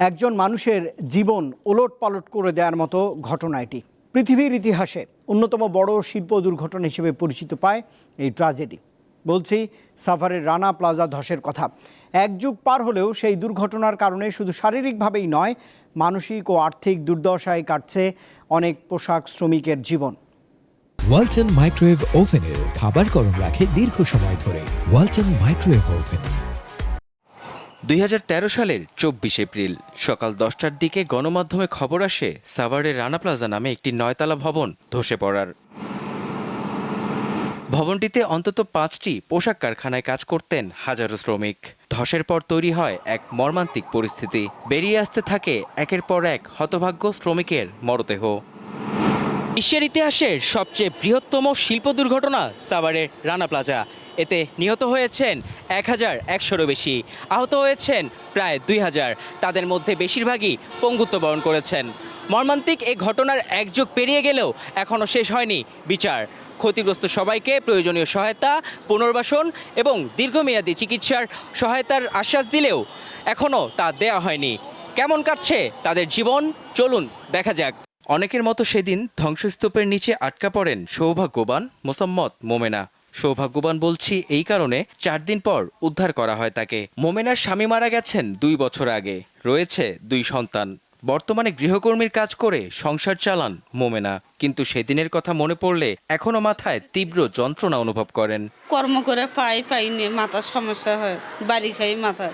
একজন মানুষের জীবন ওলট পালট করে দেওয়ার মতো ঘটনা এটি। পৃথিবীর ইতিহাসে অন্যতম বড় শিল্প দুর্ঘটনা হিসেবে পরিচিত পায় এই ট্র্যাজেডি বলছি সাফারের রানা প্লাজা ধসের কথা। এক যুগ পার হলেও সেই দুর্ঘটনার কারণে শুধু শারীরিকভাবেই নয়, মানসিক ও আর্থিক দুর্দশায় কাটছে অনেক পোশাক শ্রমিকের জীবন। ওয়ালটন মাইক্রোওয়েভ ওভেনের খাবার গরম রাখে দীর্ঘ সময় ধরে। Walton microwave oven. দুই হাজার তেরো সালের চব্বিশ এপ্রিল সকাল দশটার দিকে গণমাধ্যমে খবর আসে, সাভারের রানা প্লাজা নামে একটি নয়তলা ভবন ধসে পড়ার। ভবনটিতে অন্তত পাঁচটি পোশাক কারখানায় কাজ করতেন হাজারো শ্রমিক। ধসের পর তৈরি হয় এক মর্মান্তিক পরিস্থিতি। বেরিয়ে আসতে থাকে একের পর এক হতভাগ্য শ্রমিকের মরদেহ। বিশ্বের ইতিহাসের সবচেয়ে বৃহত্তম শিল্প দুর্ঘটনা সাভারের রানা প্লাজা। এতে নিহত হয়েছেন এক হাজার একশোরও বেশি। আহত হয়েছেন প্রায় দুই হাজার তাদের মধ্যে বেশিরভাগই পঙ্গুত্ব বরণ করেছেন। মর্মান্তিক এ ঘটনার এক যুগ পেরিয়ে গেলেও এখনও শেষ হয়নি বিচার। ক্ষতিগ্রস্ত সবাইকে প্রয়োজনীয় সহায়তা, পুনর্বাসন এবং দীর্ঘমেয়াদী চিকিৎসার সহায়তার আশ্বাস দিলেও এখনও তা দেয়া হয়নি। কেমন কাটছে তাদের জীবন? চলুন দেখা যাক। অনেকের মতো সেদিন ধ্বংসস্তূপের নিচে আটকা পড়েন সৌভাগ্যবান মোসাম্মদ মোমেনা। সৌভাগ্যবান বলছি এই কারণে চার দিন পর উদ্ধার করা হয় তাকে। মোমেনার স্বামী মারা গেছেন দুই বছর আগে। রয়েছে দুই সন্তান। বর্তমানে গৃহকর্মীর কাজ করে সংসার চালান মোমেনা। কিন্তু সেদিনের কথা মনে পড়লে এখনও মাথায় তীব্র যন্ত্রণা অনুভব করেন। কর্ম করে পাই পাই নিয়ে মাথার সমস্যা হয়, বাড়ি খাই মাথা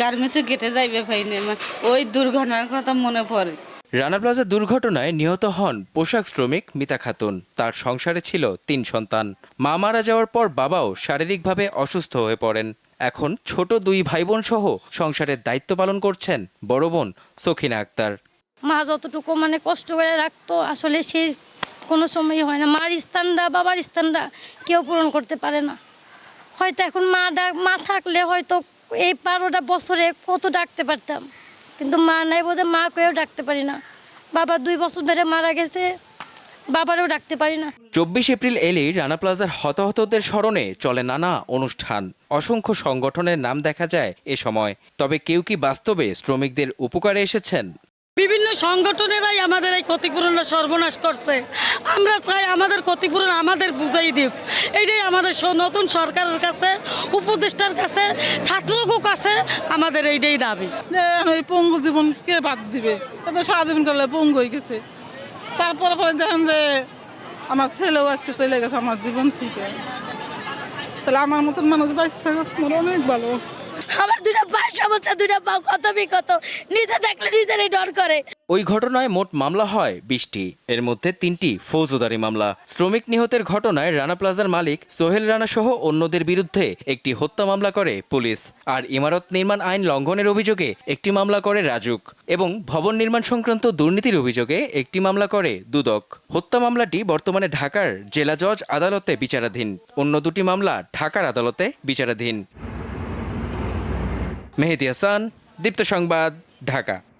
গার্মেন্টসে গেটে যাইবে পাই নিয়ে ওই দুর্ঘটনার কথা মনে পড়ে। রানা প্লাজা দুর্ঘটনায় নিহত হন পোশাক শ্রমিক মিতা খাতুন। তার সংসারে ছিল তিন সন্তান। মা মারা যাওয়ার পর বাবাও শারীরিকভাবে অসুস্থ হয়ে পড়েন। এখন ছোট দুই ভাই বোন সহ সংসারের দায়িত্ব পালন করছেন বড় বোন সখিনা আক্তার। মা যতটুকু মানে কষ্ট করে রাখতো, আসলে সে কোনো সময় হয় না। মার স্থানটা, বাবার স্থানটা কেউ পূরণ করতে পারে না। হয়তো এখন মা মা থাকলে হয়তো এই বারোটা বছরে কত ডাকতে পারতাম। কিন্তু মা নাই বোধ মা কেউ ডাকতে পারি না। বাবা দুই বছর ধরে মারা গেছে, বাবারও ডাকতে পারি না। চব্বিশ এপ্রিল এলেই রানা প্লাজার হতাহতদের স্মরণে চলে নানা অনুষ্ঠান। অসংখ্য সংগঠনের নাম দেখা যায় এ সময়। তবে কেউ কি বাস্তবে শ্রমিকদের উপকারে এসেছেন? বিভিন্ন সংগঠনেরাই আমাদের এই ক্ষতিপূরণটা সর্বনাশ করছে। আমরা চাই আমাদের ক্ষতিপূরণ আমাদের বুঝাই দিক। এইটাই আমাদের নতুন সরকারের কাছে উপদেষ্টার কাছে ছাত্রকও কাছে আমাদের এইটাই দাবি। এই পঙ্গু জীবন কে বাদ দিবে? তো সারা জীবন করলে পঙ্গু হয়ে গেছে। তারপরে পরে দেখেন যে আমার ছেলেও আজকে চলে গেছে আমার জীবন থেকে। তাহলে আমার মতন মানুষ গেছে অনেক ভালো। আমার দুটা সমস্যা দুটা পা কত বিকত। নিজে দেখলে নিজেরই ডর করে। ওই ঘটনায় মোট মামলা হয় বিশটি। এর মধ্যে তিনটি ফৌজদারি মামলা। শ্রমিক নিহতের ঘটনায় রানা প্লাজার মালিক সোহেল রানা সহ অন্যদের বিরুদ্ধে একটি হত্যা মামলা করে পুলিশ। আর ইমারত নির্মাণ আইন লঙ্ঘনের অভিযোগে একটি মামলা করে রাজুক। এবং ভবন নির্মাণ সংক্রান্ত দুর্নীতির অভিযোগে একটি মামলা করে দুদক। হত্যা মামলাটি বর্তমানে ঢাকার জেলা জজ আদালতে বিচারাধীন। অন্য দুটি মামলা ঢাকার আদালতে বিচারাধীন। মেহেদি হাসান দীপ্ত সংবাদ ঢাকা।